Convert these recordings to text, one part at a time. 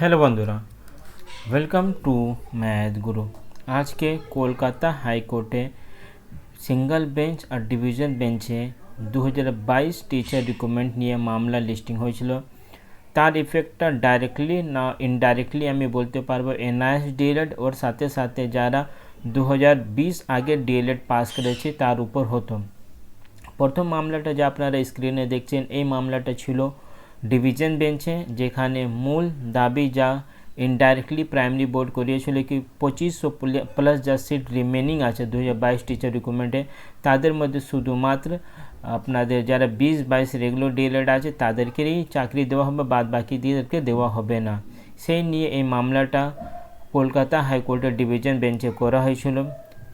Hello বন্ধুরা welcome to math গুরু আজকে কলকাতা হাইকোর্টে সিঙ্গল বেঞ্চ আর ডিভিশন বেঞ্চে দু বাইশ টিচার রিক্রুটমেন্ট নিয়ে মামলা লিস্টিং হয়েছিল। তার ইফেক্টটা ডাইরেক্টলি না ইনডাইরেক্টলি আমি বলতে পারব এনআইএস ডিএলএড ওর সাথে সাথে যারা দু বিশ আগে ডিএলএড পাস করেছে তার উপর হতো। প্রথম মামলাটা যা আপনারা স্ক্রিনে দেখছেন, এই মামলাটা ছিল ডিভিশন বেঞ্চে যেখানে মূল দাবি যা ইনডাইরেক্টলি প্রাইমারি বোর্ড করিয়েছিল কি পঁচিশশো প্লাস যা সিট রিমেনিং আছে দু হাজার বাইশ টিচার রিক্রুটমেন্টে তাদের মধ্যে শুধুমাত্র আপনাদের যারা বিশ বাইশ রেগুলার ডিএলএড আছে তাদেরকেই চাকরি দেওয়া হবে বাদ বাকিদেরকে দেওয়া হবে না। সেই নিয়ে এই মামলাটা কলকাতা হাইকোর্টের ডিভিশন বেঞ্চে করা হয়েছিল।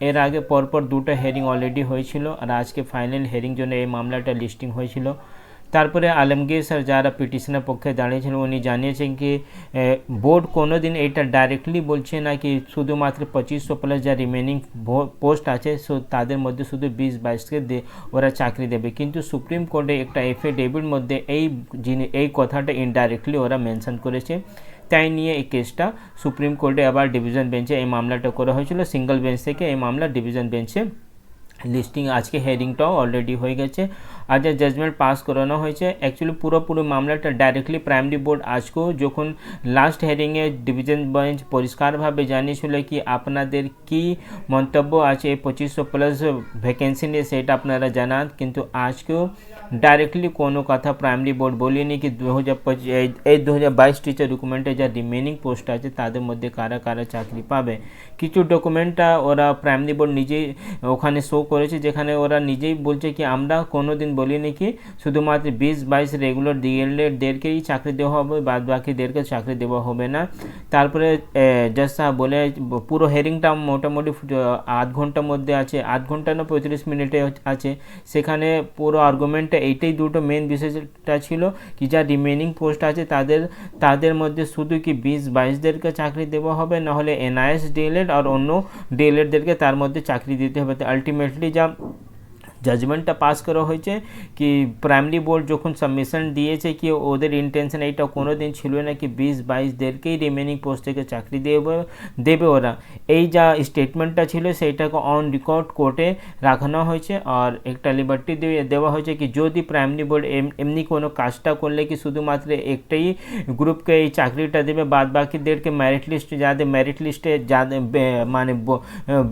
এর আগে পরপর দুটো হেয়ারিং অলরেডি হয়েছিল, আর আজকে ফাইনাল হেয়ারিং জন্য এই মামলাটা লিস্টিং হয়েছিল। তারপরে আলমগীর স্যার যারা পিটিশনের পক্ষে দাঁড়িয়েছিল উনি জানিয়েছেন কি বোর্ড কোনো দিন এটা ডাইরেক্টলি বলছে না কি, শুধুমাত্র পঁচিশশো প্লাস যা রিমেনিং পোস্ট আছে, সো তাদের মধ্যে শুধু বিশ বাইশকে দে, ওরা চাকরি দেবে। কিন্তু সুপ্রিম কোর্টে একটা এফিডেভিট মধ্যে এই যিনি এই কথাটা ইনডাইরেক্টলি ওরা মেনশন করেছে। তাই নিয়ে এই কেসটা সুপ্রিম কোর্টে আবার ডিভিশন বেঞ্চে এই মামলাটা করা হয়েছিল সিঙ্গল বেঞ্চ থেকে এই মামলা ডিভিশন বেঞ্চে লিস্টিং আজকে হেয়ারিংটাও অলরেডি হয়ে গেছে। আর যা জাজমেন্ট পাস করানো হয়েছে অ্যাকচুয়ালি পুরোপুরি মামলাটা ডাইরেক্টলি প্রাইমারি বোর্ড আজকেও যখন লাস্ট হেয়ারিংয়ে ডিভিশন বেঞ্চ পরিষ্কারভাবে জানিয়েছিল কি আপনাদের কি মন্তব্য আছে এই পঁচিশশো প্লাস ভ্যাকেন্সি নিয়ে সেটা আপনারা জানান, কিন্তু আজকেও ডাইরেক্টলি কোনো কথা প্রাইমারি বোর্ড বলিনি কি দু হাজার পঁচিশ, এই দু হাজার বাইশ টিচার ডকুমেন্টে যা রিমেনিং পোস্ট আছে তাদের মধ্যে কারা কারা চাকরি পাবে। কিছু ডকুমেন্টটা ওরা প্রাইমারি বোর্ড নিজেই ওখানে শো করেছে, যেখানে ওরা নিজেই বলছে কি আমরা কোনো দিন বলিনি কি? শুধুমাত্র বিশ বাইশ রেগুলার ডিএলএডদেরকেই চাকরি দেওয়া হবে বাদ বাকিদেরকে চাকরি দেওয়া হবে না। তারপরে জাজ সাহেব বলে, পুরো হেয়ারিংটা মোটামুটি আধ ঘণ্টার মধ্যে আছে। আধ ঘণ্টা না পঁয়ত্রিশ মিনিটে আছে। সেখানে পুরো আর্গুমেন্টটা এইটাই দুটো মেন বিষয়টা ছিল কি, যা রিমেনিং পোস্ট আছে, তাদের তাদের মধ্যে শুধু কি বিশ বাইশদেরকে চাকরি দেওয়া হবে নাহলে এনআইএস ডিএলএড আর অন্য ডিএলএডদেরকে তার মধ্যে চাকরি দিতে হবে। তো আলটিমেটলি যা জাজমেন্টটা পাস করা হয়েছে কি প্রাইমারি বোর্ড যখন সাবমিশন দিয়েছে কি ওদের ইন্টেনশন এইটা কোনো দিন ছিল না কি বিশ বাইশদেরকেই রিমেনিং পোস্ট থেকে চাকরি দেবে দেবে ওরা। এই যা স্টেটমেন্টটা ছিল সেইটাকে অন রেকর্ড কোর্টে রাখানো হয়েছে আর একটা লিবার্টি দেওয়া হয়েছে কি যদি প্রাইমারি বোর্ড এমনি কোনো কাজটা করলে কি শুধুমাত্র একটাই গ্রুপকে এই চাকরিটা দেবে, বাদ বাকিদেরকে মেরিট লিস্ট যাদের মেরিট লিস্টে যাদের মানে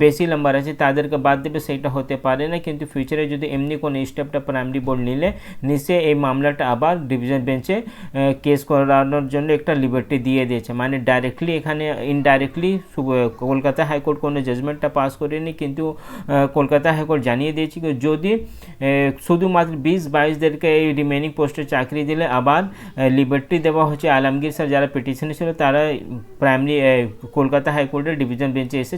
বেশি নাম্বার আছে তাদেরকে বাদ দেবে, সেইটা হতে পারে না। কিন্তু ফিউচারে যদি এমনি কোনো স্টেপটা প্রাইমারি বোর্ড নিলে নিশ্চয়ই এই মামলাটা আবার ডিভিশন বেঞ্চে কেস করানোর জন্য একটা লিবার্টি দিয়ে দিয়েছে। মানে ডাইরেক্টলি এখানে ইনডাইরেক্টলি কলকাতা হাইকোর্ট কোনো জাজমেন্টটা পাস করেনি, কিন্তু কলকাতা হাইকোর্ট জানিয়ে দিয়েছে যদি শুধুমাত্র বিশ বাইশদেরকে এই রিমেনিং পোস্টে চাকরি দিলে আবার লিবার্টি দেওয়া হচ্ছে। আলমগীর স্যার যারা পিটিশন ছিল, তারা প্রাইমারি কলকাতা হাইকোর্টের ডিভিশন বেঞ্চে এসে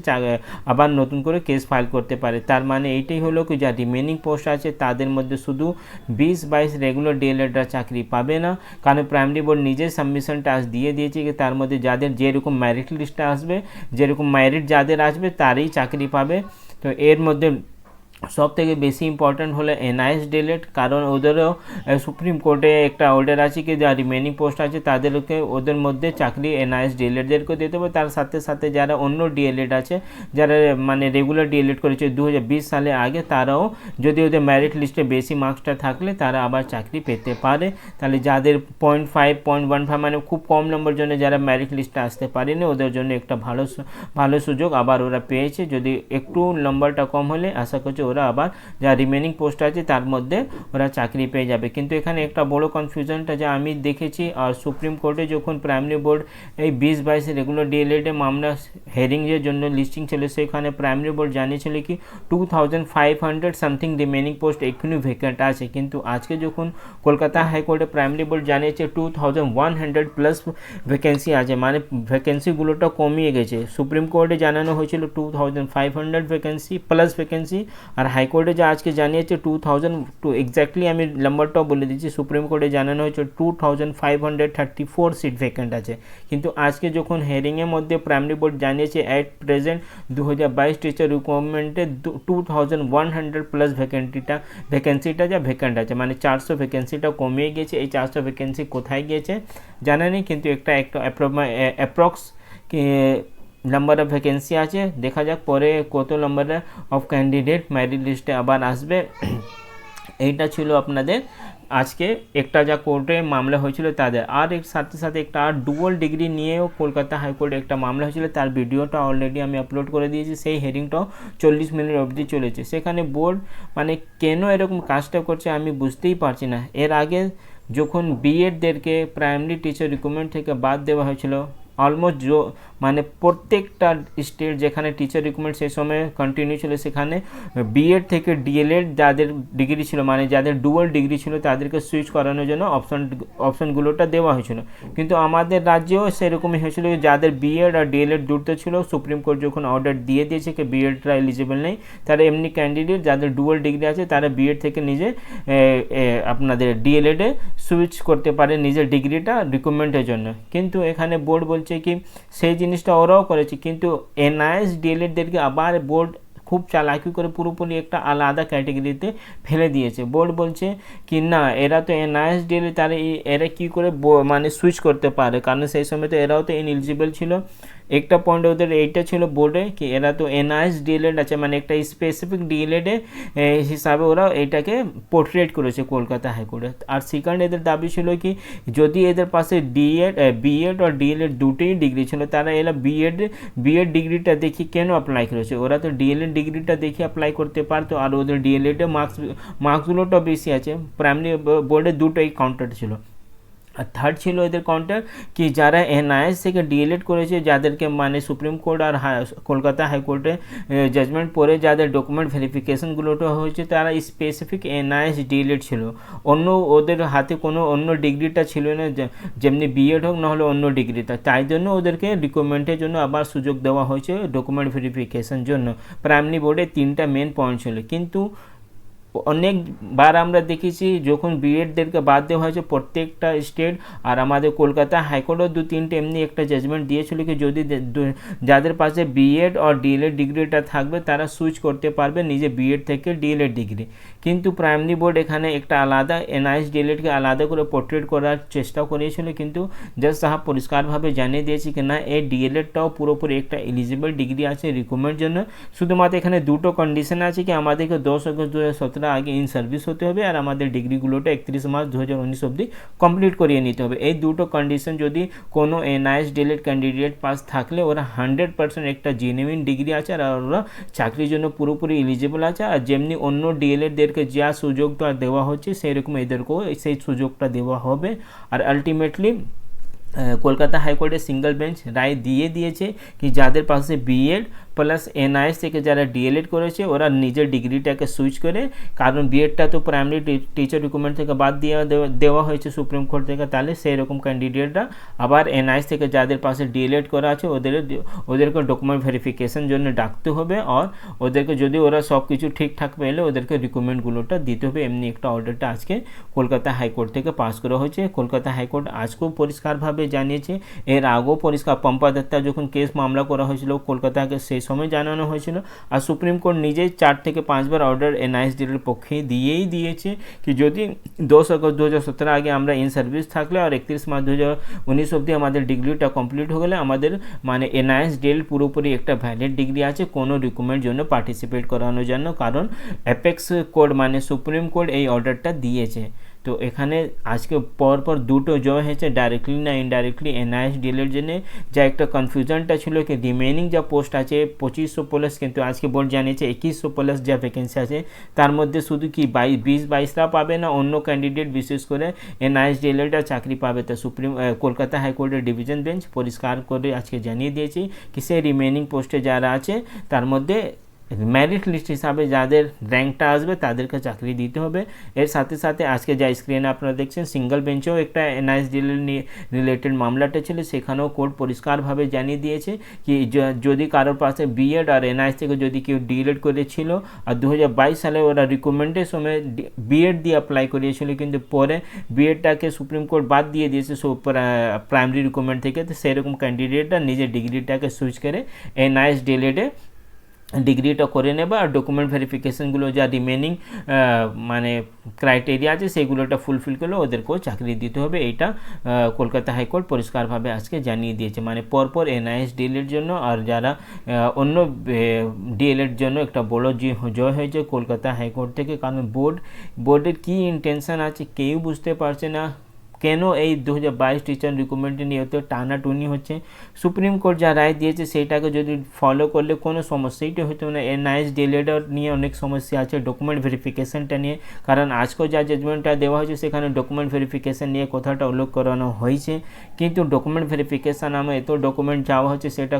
আবার নতুন করে কেস ফাইল করতে পারে। তার মানে এইটাই হলো কি, যা রিমেনিং পোস্ট আছে, তাদের মধ্যে শুধু বিশ বাইশ রেগুলার ডিএলএডরা চাকরি পাবে না। কারণ প্রাইমারি বোর্ড নিজের সাবমিশনটা আজ দিয়ে দিয়েছে যে তার মধ্যে যাদের যেরকম মেরিট লিস্টে আসবে, যেরকম মেরিট যাদের আসবে তারই চাকরি পাবে। তো এর মধ্যে সব থেকে বেশি ইম্পর্ট্যান্ট হলো এনআইএস ডিলেট কারণ ওদেরও সুপ্রিম কোর্টে একটা অর্ডার আছে কি, যা রিমেনিং পোস্ট আছে, তাদেরকে ওদের মধ্যে চাকরি এনআইএস ডিএলএডদেরকে দিতে হবে। তার সাথে সাথে যারা অন্য ডিএলএড আছে, যারা মানে রেগুলার ডিএলএড করেছে দু হাজার বিশ সালে আগে, তারাও যদি ওদের মেরিট লিস্টে বেশি মার্কসটা থাকলে, তারা আবার চাকরি পেতে পারে। তাহলে যাদের point five point one five মানে খুব কম নম্বর জন্য যারা মেরিট লিস্টে আসতে পারেনি, ওদের জন্য একটা ভালো ভালো সুযোগ আবার ওরা পেয়েছে। যদি একটু নম্বরটা কম হলে, আশা করছি ওরা আবার যা রিমেনিং পোস্ট আছে তার মধ্যে ওরা চাকরি পেয়ে যাবে। কিন্তু এখানে একটা বড় কনফিউশনটা যা আমি দেখেছি, আর সুপ্রিম কোর্টে যখন প্রাইমারি বোর্ড এই বিশ বাইশ রেগুলার ডিএলএডে মামলা হেয়ারিংয়ের জন্য লিস্টিং ছিল, সেখানে প্রাইমারি বোর্ড জানিয়েছিল কি two thousand five hundred something remaining post এক্ষুনি ভ্যাকেন্ট আছে। কিন্তু আজকে যখন কলকাতা হাইকোর্টে প্রাইমারি বোর্ড জানিয়েছে two thousand one hundred plus vacancy আছে মানে ভ্যাকেন্সিগুলোটা কমিয়ে গেছে। সুপ্রিম কোর্টে জানানো হয়েছিল two thousand five hundred vacancy plus vacancy আর হাইকোর্টে যা আজকে জানিয়েছে টু থাউজেন্ড টু এক্স্যাক্টলি আমি নাম্বারটাও বলে দিচ্ছি। সুপ্রিম কোর্টে জানানো হয়েছে two thousand five hundred thirty four seat vacant আছে। কিন্তু আজকে যখন হেয়ারিংয়ের মধ্যে প্রাইমারি বোর্ড জানিয়েছে অ্যাট প্রেজেন্ট দু হাজার বাইশ teacher রিকোয়ারমেন্টে two thousand one hundred plus ভ্যাকেন্টিটা ভ্যাকেন্সিটা যা ভ্যাকেন্ট আছে মানে চারশো ভ্যাকেন্সিটা কমিয়ে গিয়েছে। এই চারশো ভ্যাকেন্সি কোথায় গিয়েছে জানা নেই, কিন্তু একটা একটা অ্যাপ্রক্স নাম্বার অফ ভ্যাকেন্সি আছে, দেখা যাক পরে কত নাম্বার অফ ক্যান্ডিডেট মেরিট লিস্টে আবার আসবে। এইটা ছিল আপনাদের আজকে একটা যা কোর্টে মামলা হয়েছিল তাদের। আর এর সাথে সাথে একটা, আর ডুয়াল ডিগ্রি নিয়েও কলকাতা হাইকোর্টে একটা মামলা হয়েছিল, তার ভিডিওটা অলরেডি আমি আপলোড করে দিয়েছি, সেই হেডিংটাও চল্লিশ মিনিট অবধি চলেছে। সেখানে বোর্ড মানে কেন এরকম কাজটা করছে আমি বুঝতেই পারছি না। এর আগে যখন বিএডদেরকে প্রাইমারি টিচার রিক্রুটমেন্ট থেকে বাদ দেওয়া হয়েছিল অলমোস্ট মানে প্রত্যেকটা স্টেট যেখানে টিচার রিক্রুটমেন্ট সেই সময় কন্টিনিউ ছিল, সেখানে বিএড থেকে ডিএলএড যাদের ডিগ্রি ছিল মানে যাদের ডুয়াল ডিগ্রি ছিল, তাদেরকে সুইচ করানোর জন্য অপশন অপশনগুলোটা দেওয়া হয়েছিল। কিন্তু আমাদের রাজ্যেও সেরকমই হয়েছিল যাদের বিএড আর ডিএলএড দুটো ছিল সুপ্রিম কোর্ট যখন অর্ডার দিয়ে দিয়েছে কি বিএডটা এলিজিবল নেই, তারা এমনি ক্যান্ডিডেট যাদের ডুয়াল ডিগ্রি আছে, তারা বিএড থেকে নিজে আপনাদের ডিএলএডে সুইচ করতে পারে নিজের ডিগ্রিটা রিক্রুটমেন্টের জন্য। কিন্তু এখানে বোর্ড বলছে কি? সেই জিনিসটা ওরাও করেছে। কিন্তু এনআইএস ডিএলএডদেরকে আবার বোর্ড খুব চালাকি করে পুরোপুরি একটা আলাদা ক্যাটেগরিতে ফেলে দিয়েছে। বোর্ড বলছে কি, না, এরা তো এনআইএস ডিএলএ তারা এরা কী করে মানে সুইচ করতে পারে? কারণ সেই সময় তো এরাও তো ইনএলিজিবল ছিল। একটা পয়েন্ট ওদের এইটা ছিল বোর্ডে কি এরা তো এনআইএস ডিএলএড আছে মানে একটা স্পেসিফিক ডিএলএডে হিসাবে ওরা এটাকে পোর্ট্রেট করেছে কলকাতা হাইকোর্টে। আর সেকেন্ড এদের দাবি ছিল কি, যদি এদের পাশে ডিএড বিএড আর ডিএলএড দুটোই ডিগ্রি ছিল, তারা এরা বিএড বিএড ডিগ্রিটা দেখি কেন অ্যাপ্লাই করেছে? ওরা তো ডিএলএড ডিগ্রিটা দেখে অ্যাপ্লাই করতে পারতো, আর ওদের ডিএলএডে মার্কস মার্কসগুলোটাও বেশি আছে। প্রাইমারি বোর্ডে দুটোই কাউন্টার ছিল। আর থার্ড ছিল এদের কাউন্টার কি যারা এনআইএস থেকে ডিএলএড করেছে, যাদেরকে মানে সুপ্রিম কোর্ট আর কলকাতা হাইকোর্টে জাজমেন্ট পরে যাদের ডকুমেন্ট ভেরিফিকেশনগুলোটা হয়েছে, তারা স্পেসিফিক এনআইএস ডিএলএড ছিল। অন্য ওদের হাতে কোনো অন্য ডিগ্রিটা ছিল না যেমনি বিএড হোক, নাহলে অন্য ডিগ্রিটা। তাই জন্য ওদেরকে রিকোয়ারমেন্টের জন্য আবার সুযোগ দেওয়া হয়েছে ডকুমেন্ট ভেরিফিকেশন জন্য। প্রাইমারি বোর্ডে তিনটা মেন পয়েন্ট ছিল। কিন্তু অনেকবার আমরা দেখেছি যখন বিএডদেরকে বাদ দেওয়া হয়েছে প্রত্যেকটা স্টেট আর আমাদের কলকাতা হাইকোর্টও দু তিনটে এমনি একটা জাজমেন্ট দিয়েছিল কি যদি যাদের পাশে বিএড আর ডিএলএড ডিগ্রিটা থাকবে, তারা সুইচ করতে পারবে নিজে বিএড থেকে ডিএলএড ডিগ্রি কিন্তু প্রাইমারি বোর্ড এখানে একটা আলাদা এনআইএস ডিএলএডকে আলাদা করে পোর্ট্রেট করার চেষ্টা করেছিল, কিন্তু জাজ সাহাব পরিষ্কারভাবে জানিয়ে দিয়েছে কি না, এই ডিএলএডটাও পুরোপুরি একটা এলিজিবল ডিগ্রি আছে রিক্রুটমেন্ট জন্য। শুধুমাত্র এখানে দুটো কন্ডিশন আছে কি, আমাদেরকে দশ আগস্ট দু হাজার সতেরো আগে ইন সার্ভিস হতে হবে আর আমাদের ডিগ্রিগুলোটা একত্রিশ মার্চ দু হাজার উনিশ অবধি কমপ্লিট করিয়ে নিতে হবে। এই দুটো কন্ডিশন যদি কোনো এনআইএস ডিএলএড ক্যান্ডিডেট পাস থাকলে ওরা হান্ড্রেড পার্সেন্ট একটা জেনুইন ডিগ্রি আছে আর ওরা চাকরির জন্য পুরোপুরি এলিজিবল আছে আর যেমনি অন্য ডিএলএডদেরকে যা সুযোগটা দেওয়া হচ্ছে সেই রকম এদেরকেও সেই সুযোগটা দেওয়া হবে। আর আলটিমেটলি কলকাতা হাইকোর্টের সিঙ্গেল বেঞ্চ রায় দিয়ে দিয়েছে কি যাদের পাশে বিএড প্লাস এনআইএস থেকে যারা ডিএলএড করেছে, ওরা নিজের ডিগ্রিটাকে সুইচ করে, কারণ বিএডটা তো প্রাইমারি টিচার রিক্রুটমেন্ট থেকে বাদ দেওয়া দেওয়া হয়েছে সুপ্রিম কোর্ট থেকে, তাহলে সেই রকম ক্যান্ডিডেটরা আবার এনআইএস থেকে যাদের পাশে ডিএলএড করা আছে, ওদের, ওদেরকে ডকুমেন্ট ভেরিফিকেশন জন্য ডাকতে হবে আর ওদেরকে যদি ওরা সব কিছু ঠিকঠাক পেলে, ওদেরকে রিক্রুটমেন্টগুলোটা দিতে হবে। এমনি একটা অর্ডারটা আজকে কলকাতা হাইকোর্ট থেকে পাস করা হয়েছে। কলকাতা হাইকোর্ট আজকেও পরিষ্কারভাবে জানিয়েছে, এর আগেও পরিষ্কার পম্পা দত্তা যখন কেস মামলা করা হয়েছিল, কলকাতাকে সেই সময় জানানো হয়েছিল। আর সুপ্রিম কোর্ট নিজেই চার থেকে পাঁচবার অর্ডার এনআইএসডির পক্ষে দিয়েই দিয়েছে কি যদি দশ আগস্ট দু হাজার সতেরো আগে আমরা ইন সার্ভিস থাকলে আর একত্রিশ মার্চ দু হাজার উনিশ অবধি আমাদের ডিগ্রিটা কমপ্লিট হয়ে গেলে আমাদের মানে এনআইএস ডেল পুরোপুরি একটা ভ্যালিড ডিগ্রি আছে, কোনো রিক্রুটমেন্ট জন্য পার্টিসিপেট করানোর জন্য। কারণ অ্যাপেক্স কোড মানে সুপ্রিম কোর্ট এই অর্ডারটা দিয়েছে। তো এখানে আজকে পরপর দুটো জয় হয়েছে ডাইরেক্টলি না ইনডাইরেক্টলি এনআইএস ডিলের জন্য যা একটা কনফিউশনটা ছিল কি রিমেনিং যা পোস্ট আছে পঁচিশশো প্লাস কিন্তু আজকে বোর্ড জানিয়েছে একুশশো প্লাস যা ভ্যাকেন্সি আছে, তার মধ্যে শুধু কি বাইশ বিশ বাইশটা পাবে না অন্য ক্যান্ডিডেট বিশেষ করে এনআইএস ডিএলএডটা চাকরি পাবে? তো সুপ্রিম কলকাতা হাইকোর্টের ডিভিশন বেঞ্চ পরিষ্কার করে আজকে জানিয়ে দিয়েছি কি সে রিমেনিং পোস্টে যারা আছে, তার মধ্যে মেরিট লিস্ট হিসাবে যাদের র্যাঙ্কটা আসবে তাদেরকে চাকরি দিতে হবে। এর সাথে সাথে আজকে যা স্ক্রিনে আপনারা দেখছেন সিঙ্গেল বেঞ্চেও একটা এনআইএস ডিল নিয়ে রিলেটেড মামলাটা ছিল, সেখানেও কোর্ট পরিষ্কারভাবে জানিয়ে দিয়েছে কি যদি কারোর পাশে বিএড আর এনআইএস থেকে যদি কেউ ডিএড করেছিল, আর দু হাজার বাইশ সালে ওরা রিকমেন্ডের সময় বিএড দিয়ে অ্যাপ্লাই করিয়েছিল, কিন্তু পরে বিএডটাকে সুপ্রিম কোর্ট বাদ দিয়ে দিয়েছে প্রাইমারি রিকমেন্ড থেকে, তো সেরকম ক্যান্ডিডেটরা নিজের ডিগ্রিটাকে সুইচ করে এনআইএস ডিএলএডে ডিগ্রিটা করে নেবে আর ডকুমেন্ট ভেরিফিকেশনগুলো যা রিমেনিং মানে ক্রাইটেরিয়া আছে সেগুলোটা ফুলফিল করলে ওদেরকেও চাকরি দিতে হবে। এইটা কলকাতা হাইকোর্ট পরিষ্কারভাবে আজকে জানিয়ে দিয়েছে। মানে পরপর এনআইএস ডিএলের জন্য আর যারা অন্য ডিএলের জন্য একটা বড় জয় হয়েছে কলকাতা হাইকোর্ট থেকে। কারণ বোর্ড বোর্ডের কী ইন্টেনশন আছে কেউ বুঝতে পারছে না। কেন এই দু হাজার বাইশ টিচার রিক্রুটমেন্ট নিয়ে এত টানাটুনি হচ্ছে? সুপ্রিম কোর্ট যা রায় দিয়েছে সেইটাকে যদি ফলো করলে কোনো সমস্যা তো হতো না এনআইএস ডিলেডার নিয়ে অনেক সমস্যা আছে ডকুমেন্ট ভেরিফিকেশনটা নিয়ে। কারণ আজকেও যা জাজমেন্টটা দেওয়া হয়েছে সেখানে ডকুমেন্ট ভেরিফিকেশন নিয়ে কথাটা উল্লেখ করানো হয়েছে। কিন্তু ডকুমেন্ট ভেরিফিকেশন নামে এত ডকুমেন্ট যাওয়া হচ্ছে সেটা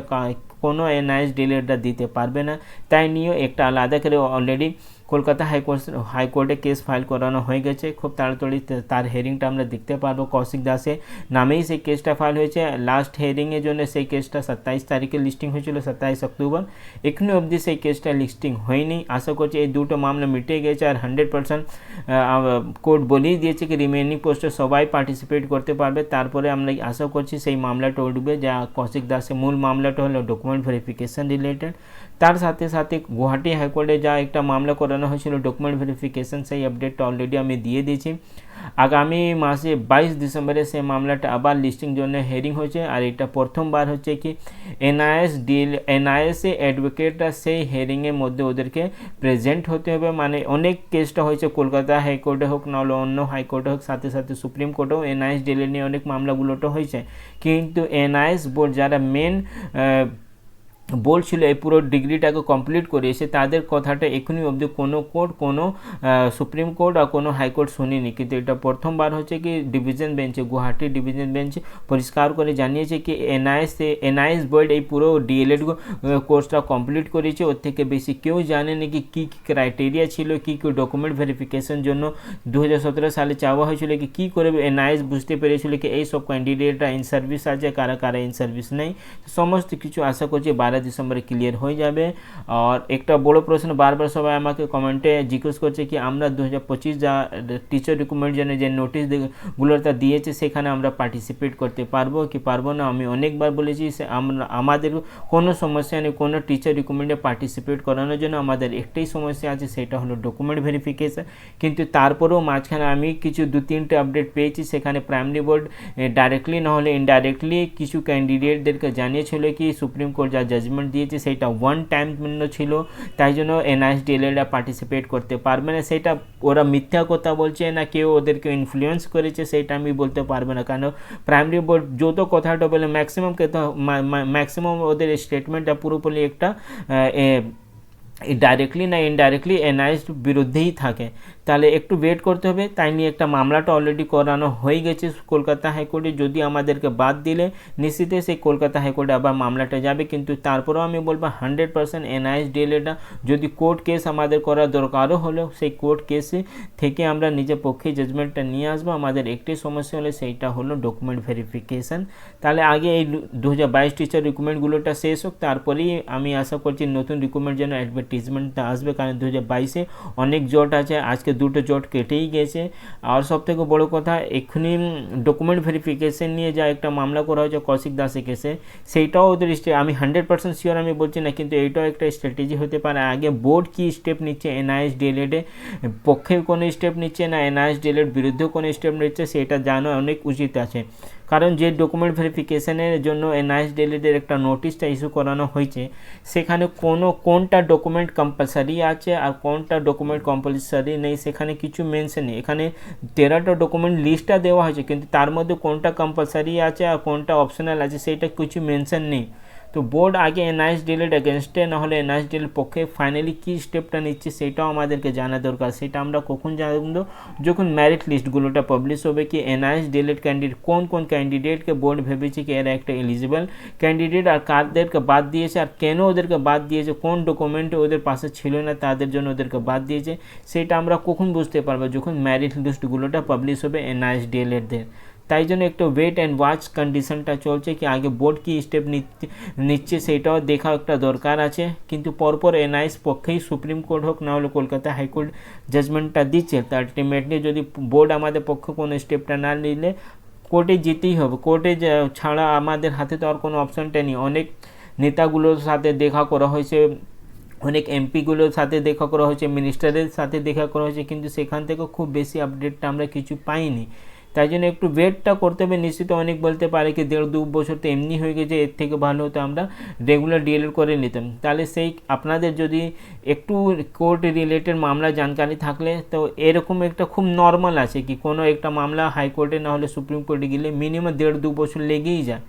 কোনো এনআইএস ডিলেডার দিতে পারবে না। তাই নিয়েও একটা আলাদা করে অলরেডি কলকাতা হাইকোর্ট হাইকোর্টে কেস ফাইল করানো হয়ে গেছে। খুব তাড়াতাড়ি তার হেয়ারিংটা আমরা দেখতে পারব কৌশিক দাসে নামেই সেই কেসটা ফাইল হয়েছে। লাস্ট হেয়ারিংয়ের জন্য সেই কেসটা সাতাইশ তারিখে লিস্টিং হয়েছিল, সাতাইশ অক্টোবর। এখনও অবধি সেই কেসটা লিস্টিং হয়নি। আশা করছি এই দুটো মামলা মিটে গেছে আর হান্ড্রেড পার্সেন্ট কোর্ট বলেই দিয়েছে কি রিমেনিং পোস্টে সবাই পার্টিসিপেট করতে পারবে। তারপরে আমরা আশা করছি সেই মামলাটা উঠবে। যা কৌশিক দাসের মূল মামলাটা হলো ডকুমেন্ট ভেরিফিকেশন রিলেটেড তার সাথে সাথে গুয়াহাটি হাইকোর্টে যা একটা মামলা করানো হয়েছিল ডকুমেন্ট ভেরিফিকেশন সেই আপডেটটা অলরেডি আমি দিয়ে দিয়েছি। আগামী মাসে বাইশ ডিসেম্বরে সেই মামলাটা আবার লিস্টিং জন্য হেয়ারিং হয়েছে। আর এটা প্রথমবার হচ্ছে কি, এনআইএস ডিল এনআইএসএ অ্যাডভোকেটরা সেই হেয়ারিংয়ের মধ্যে ওদেরকে প্রেজেন্ট হতে হবে। মানে অনেক কেসটা হয়েছে, কলকাতা হাইকোর্টে হোক, নাহলে অন্য হাইকোর্টে হোক, সাথে সাথে সুপ্রিম কোর্টেও এনআইএস ডিলে নিয়ে অনেক মামলাগুলোটা হয়েছে। কিন্তু এনআইএস বোর্ড যারা মেন বলছিল এই পুরো ডিগ্রিটাকে কমপ্লিট করিয়েছে তাদের কথাটা এখনই অবধি কোনো কোর্ট কোনো সুপ্রিম কোর্ট আর কোনো হাইকোর্ট শুনিনি। কিন্তু এটা প্রথমবার হচ্ছে কি ডিভিশন বেঞ্চে গুয়াহাটি ডিভিশন বেঞ্চ পরিষ্কার করে জানিয়েছে কি এনআইএস এনআইএস বোর্ড এই পুরো ডিএলএড কোর্সটা কমপ্লিট করেছে। ওর থেকে বেশি কেউ জানেনি কি, কী কী ক্রাইটেরিয়া ছিল, কী কী ডকুমেন্ট ভেরিফিকেশন জন্য দু হাজার সতেরো সালে চাওয়া হয়েছিল কি, কী করে এনআইএস বুঝতে পেরেছিল কি, এই সব ক্যান্ডিডেটরা ইন সার্ভিস আছে, কারা কারা ইন সার্ভিস নেই। সমস্ত কিছু আশা করছে বারো ডিসেম্বরে ক্লিয়ার হয়ে যাবে। আর একটা বড় প্রশ্ন বারবার সবাই আমাকে কমেন্টে জিজ্ঞেস করছে কি, আমরা দু হাজার পঁচিশ যা টিচার রিক্রুটমেন্ট জন্য যে নোটিশ গুলোটা দিয়েছে, সেখানে আমরা পার্টিসিপেট করতে পারব কি পারব না? আমি অনেকবার বলেছি, সে আমরা আমাদের কোনো সমস্যা নেই, কোনো টিচার রিক্রুটমেন্টে পার্টিসিপেট করানোর জন্য আমাদের একটাই সমস্যা আছে, সেটা হলো ডকুমেন্ট ভেরিফিকেশন কিন্তু তারপরেও মাঝখানে আমি কিছু দু তিনটে আপডেট পেয়েছি, সেখানে প্রাইমারি বোর্ড ডাইরেক্টলি না হলে ইনডাইরেক্টলি কিছু ক্যান্ডিডেটদেরকে জানিয়েছিল কি সুপ্রিম কোর্ট যা জাজমেন্ট দিয়েছে, সেটা ওয়ান টাইম জন্য ছিল, তাই জন্য এনআইএস ডিএলএডরা পার্টিসিপেট করতে পারবে না। সেটা ওরা মিথ্যা কথা বলছে না, কেউ ওদেরকে ইনফ্লুয়েন্স করেছে, সেটা আমি বলতে পারব না। কারণ প্রাইমারি বোর্ড যত কথাটা বলে ম্যাক্সিমাম ম্যাক্সিমাম ওদের স্টেটমেন্টটা পুরোপুরি একটা ডাইরেক্টলি না ইনডাইরেক্টলি এনআইএস বিরুদ্ধেই থাকে। তাহলে একটু ওয়েট করতে হবে। তাই নিয়ে একটা মামলাটা অলরেডি করানো হয়ে গেছে কলকাতা হাইকোর্টে। যদি আমাদেরকে বাদ দিলে, নিশ্চিত সেই কলকাতা হাইকোর্টে আবার মামলাটা যাবে। কিন্তু তারপরেও আমি বলব হান্ড্রেড পার্সেন্ট এনআইএস ডিএলএটা যদি কোর্ট কেস আমাদের করা দরকারও হলেও সেই কোর্ট কেসে থেকে আমরা নিজের পক্ষে জাজমেন্টটা নিয়ে আসব। আমাদের একটি সমস্যা হলে সেইটা হলো ডকুমেন্ট ভেরিফিকেশান তাহলে আগে এই দু হাজার বাইশ টিচার রিক্রুটমেন্টগুলোটা শেষ হোক। তারপরেই আমি আশা করছি নতুন রিক্রুটমেন্ট যেন অ্যাডভার্টিজমেন্টটা আসবে। কারণ দু হাজার বাইশে অনেক জট আছে। আজকে দুটো জট কেটেই গেছে। আর সবথেকে বড় কথা, এক্ষুনি ডকুমেন্ট ভেরিফিকেশন নিয়ে যা একটা মামলা করা হয়েছে কৌশিক দাসের কেসে সেইটাও ওদের আমি হান্ড্রেড পার্সেন্ট শিওর আমি বলছি না, কিন্তু এইটাও একটা স্ট্র্যাটেজি হতে পারে। আগে বোর্ড কি স্টেপ নিচ্ছে? এনআইএস ডিএলএডে পক্ষে কোনো স্টেপ নিচ্ছে না? এনআইএস ডিএলএড বিরুদ্ধে কোনো স্টেপ নিচ্ছে? সেটা জানা অনেক উচিত আছে। কারণ যে ডকুমেন্ট ভেরিফিকেশনের জন্য এনআইএস ডেলিদের একটা নোটিশটা ইস্যু করানো হয়েছে, সেখানে কোনো, কোনটা ডকুমেন্ট কম্পালসারি আছে আর কোনটা ডকুমেন্ট কম্পালসারি নেই, সেখানে কিছু মেনশন নেই। এখানে তেরোটা ডকুমেন্ট লিস্টটা দেওয়া হয়েছে, কিন্তু তার মধ্যে কোনটা কম্পালসারি আছে আর কোনটা অপশনাল আছে, সেটা কিছু মেনশন নেই। তো বোর্ড আগে এনআইএস ডিলের এগেনস্টে নাহলে এনআইএস ডিলের পক্ষে ফাইনালি কী স্টেপটা নিচ্ছে সেটাও আমাদেরকে জানা দরকার। সেটা আমরা কখন জানব? যখন মেরিট লিস্টগুলোটা পাবলিশ হবে কি এনআইএস ডিলেট ক্যান্ডিডেট কোন কোন ক্যান্ডিডেটকে বোর্ড ভেবেছে কি এরা একটা এলিজিবল ক্যান্ডিডেট আর কারদেরকে বাদ দিয়েছে আর কেন ওদেরকে বাদ দিয়েছে, কোন ডকুমেন্টে ওদের পাশে ছিল না, তাদের জন্য ওদেরকে বাদ দিয়েছে, সেটা আমরা কখন বুঝতে পারব যখন মেরিট লিস্টগুলোটা পাবলিশ হবে এনআইএস ডিএলএডদের তাই জন্য একটু ওয়েট অ্যান্ড ওয়াচ কন্ডিশনটা চলছে কি আগে বোর্ড কী স্টেপ নিচ্ছে সেটাও দেখা একটা দরকার আছে। কিন্তু পরপর এনআইএস পক্ষেই সুপ্রিম কোর্ট হোক না হলে কলকাতা হাইকোর্ট জাজমেন্টটা দিচ্ছে। তা আলটিমেটলি যদি বোর্ড আমাদের পক্ষে কোনো স্টেপটা না নিলে কোর্টে যেতেই হবে। কোর্টে ছাড়া আমাদের হাতে তো আর কোনো অপশানটা নেই। অনেক নেতাগুলোর সাথে দেখা করা হয়েছে, অনেক এমপিগুলোর সাথে দেখা করা হয়েছে মিনিস্টারের সাথে দেখা করা হয়েছে, কিন্তু সেখান থেকে খুব বেশি আপডেটটা আমরা কিছু পাইনি। তাই জন্য একটু ওয়েটটা করতে হবে। নিশ্চিত অনেক বলতে পারে কি দেড় দু বছর তো এমনি হয়ে গেছে, এর থেকে ভালো হতো আমরা রেগুলার ডিএলএড করে নিতাম। তাহলে সেই আপনাদের যদি একটু কোর্ট রিলেটেড মামলা জানকারি থাকলে, তো এরকম একটা খুব নর্মাল আছে কি কোনো একটা মামলা হাইকোর্টে না হলে সুপ্রিম কোর্টে গেলে মিনিমাম দেড় দু বছর লেগেই যায়।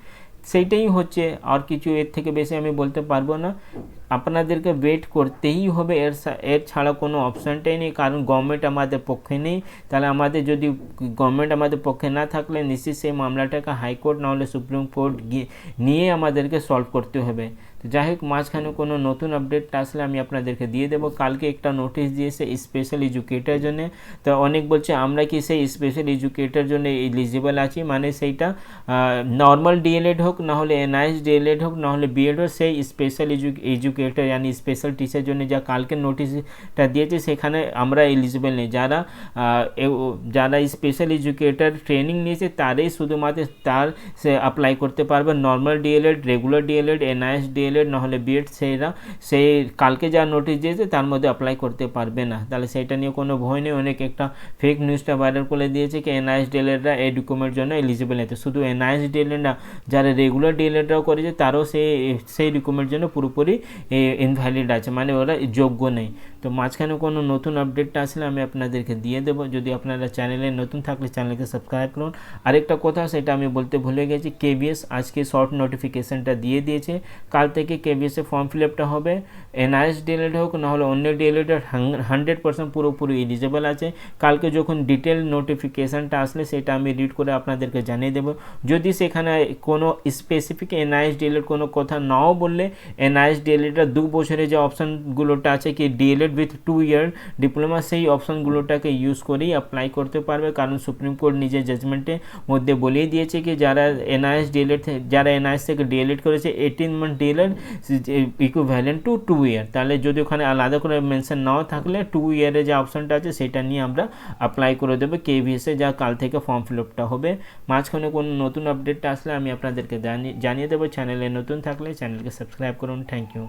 সেইটাই হচ্ছে, আর কিছু এর থেকে বেশি আমি বলতে পারব না। আপনাদেরকে ওয়েট করতেই হবে, এর এর ছাড়া কোনো অপশানটাই নেই, কারণ গভর্নমেন্ট আমাদের পক্ষে নেই। তাহলে আমাদের যদি গভর্নমেন্ট আমাদের পক্ষে না থাকলে নিশ্চিত সেই মামলাটাকে হাইকোর্ট নাহলে সুপ্রিম কোর্ট গিয়ে, নিয়ে আমাদেরকে সলভ করতে হবে। তো যাই হোক মাঝখানে কোনো নতুন আপডেটটা আসলে আমি আপনাদেরকে দিয়ে দেবো। কালকে একটা নোটিশ দিয়েছে স্পেশাল এডুকেটার জন্য। তো অনেক বলছে, আমরা কি সেই স্পেশাল এডুকেটার জন্য এলিজিবল আছি? মানে সেইটা নর্মাল ডিএলএড হোক, না হলে এনআইএস ডিএলএড হোক, না হলে বিএড হোক, সেই special educator yani special teacher জন্য যা কালকে নোটিশটা দিয়েছে, সেখানে আমরা এলিজিবল নেই। যারা যারা স্পেশাল এডুকেটার ট্রেনিং নিয়েছে, তারাই শুধুমাত্র তার সে অ্যাপ্লাই করতে পারবে। Normal DElEd regular DElEd NIS DElEd DElEd নাহলে বিএড সেইরা, সেই কালকে যা নোটিশ দিয়েছে, তার মধ্যে অ্যাপ্লাই করতে পারবে না। তাহলে সেটা নিয়ে কোনো ভয় নেই। অনেক একটা ফেক নিউজটা ভাইরাল করে দিয়েছে কি এনআইএস ডিএলএডরা এই ডকুমেন্টের জন্য এলিজিবল হতে শুধু এনআইএস ডিএলএড না, যারা রেগুলার ডিএলএডরাও করেছে, তারও সেই সেই ডকুমেন্টের জন্য পুরোপুরি ইনভ্যালিড আছে। মানে ওরা যোগ্য নেই। তো মাঝখানে কোনো নতুন আপডেটটা আসলে আমি আপনাদেরকে দিয়ে দেবো। যদি আপনারা চ্যানেলে নতুন থাকলে চ্যানেলকে সাবস্ক্রাইব করুন। আরেকটা কথা, সেটা আমি বলতে ভুলে গেছি কেবিএস আজকে শর্ট নোটিফিকেশানটা দিয়ে দিয়েছে। কাল কেবিএসে ফর্ম ফিল আপটা হবে। এনআইএস ডিএলএড হোক নাহলে অন্য ডিএলএড হান্ড্রেড পার্সেন্ট পুরোপুরি এলিজেবল আছে। কালকে যখন ডিটেল নোটিফিকেশানটা আসলে সেটা আমি রিড করে আপনাদেরকে জানিয়ে দেবো। যদি সেখানে কোনো স্পেসিফিক এনআইএস ডিএলএড কোনো কথা নাও বললে এনআইএস ডিএলএডটা দু বছরে যে অপশানগুলোটা আছে কি DElEd with two year diploma সেই অপশানগুলোটাকে ইউজ করেই অ্যাপ্লাই করতে পারবে। কারণ সুপ্রিম কোর্ট নিজের জাজমেন্টের মধ্যে বলিয়ে দিয়েছে কি, যারা এনআইএস ডিএলএড যারা এনআইএস থেকে ডিএলএড করেছে eighteen month DElEd equivalent to two year তাহলে যদি ওখানে আলাদা করে মেনশন নাও থাকলে টু ইয়ারে যে অপশানটা আছে, সেটা নিয়ে আমরা অ্যাপ্লাই করে দেবো। কেভিএসে যা কাল থেকে ফর্ম ফিল আপটা হবে। মাঝখানে কোনো নতুন আপডেটটা আসলে আমি আপনাদেরকে জানিয়ে দেবো। চ্যানেলে নতুন থাকলে চ্যানেলকে সাবস্ক্রাইব করুন। Thank you